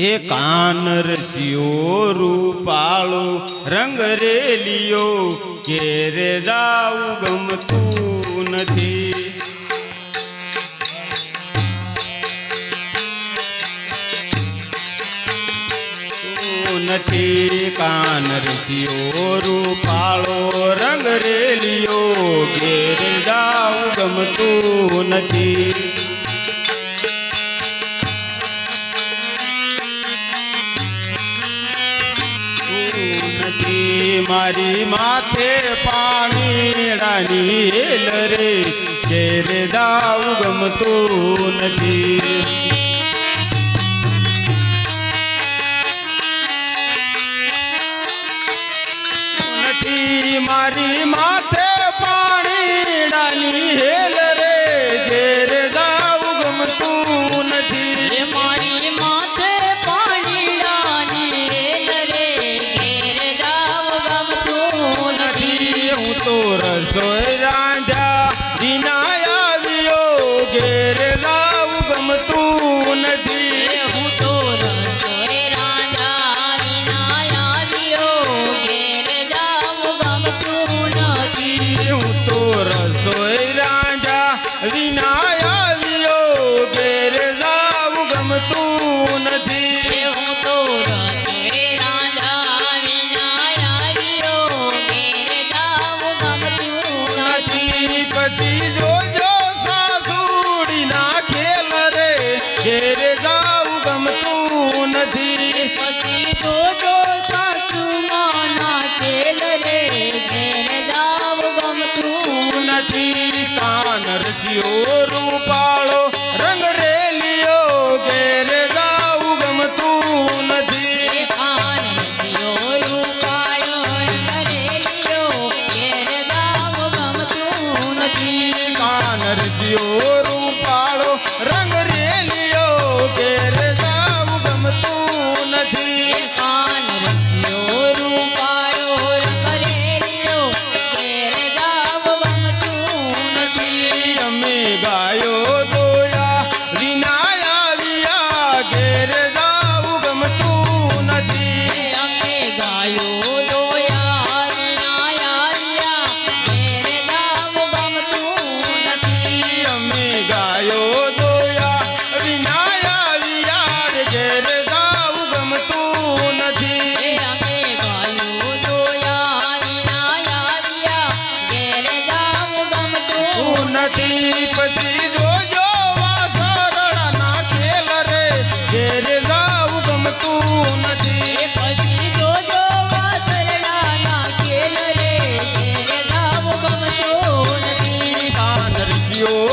એ કાન રસ્યો રૂપાળો, રંગ રેલિયો ઘેરે જાવું ગમતું નથી. નથી કાન રસ્યો રૂપાળો, રંગ રેલિયો ઘેરે જાવું ગમતું નથી. નથી મારી માથે પાણી રે ઘેર દાવ ગમતું નથી મારી માથે પછી જોજો સાસુડી ના ખેલ રે. ઘેરે જાવું ગમતું નથી. પછી જોજો સાસુ માના ખેલ રે. ઘેરે જાવ ગમતું નથી. કાન રસ્યો Dios.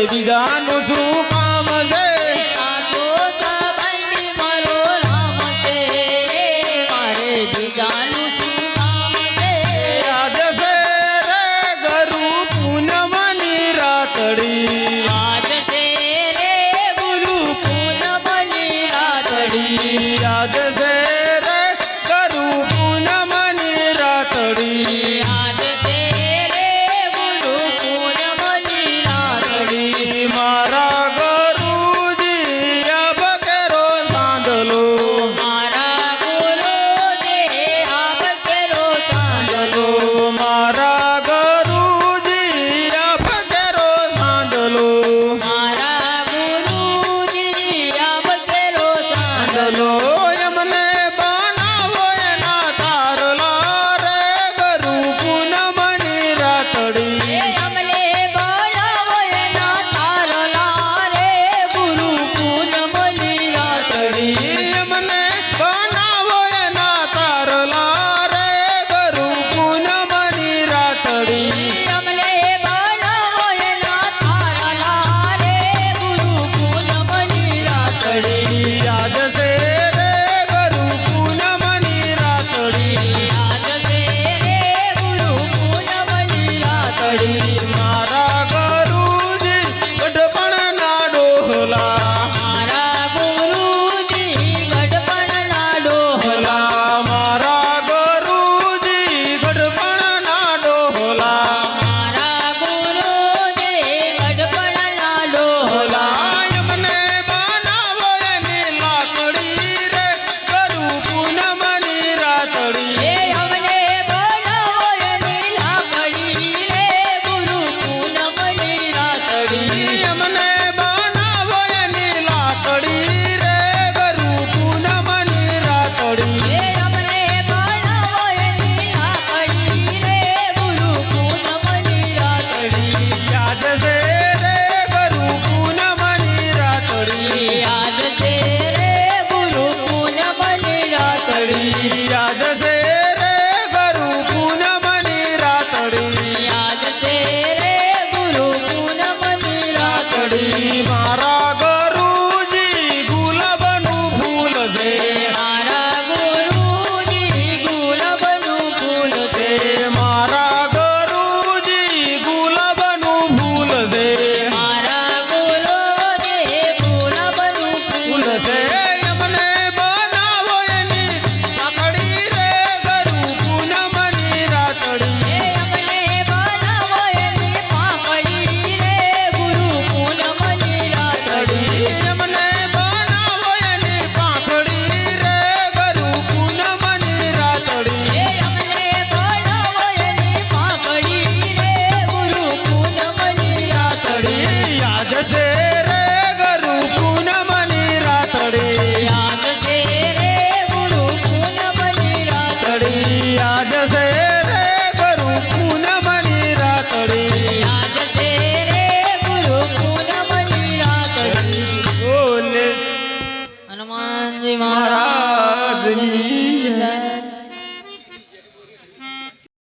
મારે બીજાનું